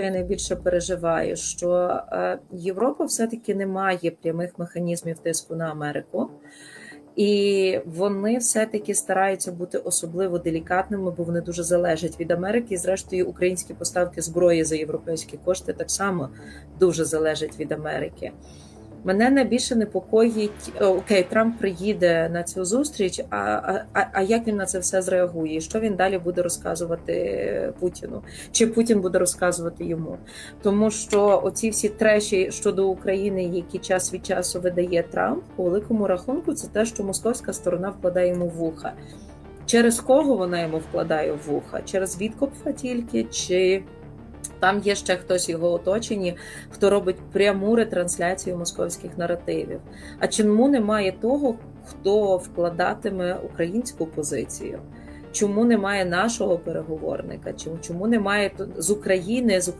я найбільше переживаю, що е, Європа все-таки не має прямих механізмів тиску на Америку, і вони все-таки стараються бути особливо делікатними, бо вони дуже залежать від Америки. І, зрештою, українські поставки зброї за європейські кошти так само дуже залежать від Америки. Мене найбільше непокоїть окей, Трамп приїде на цю зустріч. А, а, а як він на це все зреагує? Що він далі буде розказувати Путіну? Чи Путін буде розказувати йому? Тому що оці всі треші щодо України, які час від часу видає Трамп, по великому рахунку, це те, що московська сторона вкладає йому вуха. Через кого вона йому вкладає вуха? Через Віткопфа тільки чи там є ще хтось його оточенні, хто робить пряму ретрансляцію московських наративів. А чому немає того, хто вкладатиме українську позицію? Чому немає нашого переговорника? Чому чому немає з України з України?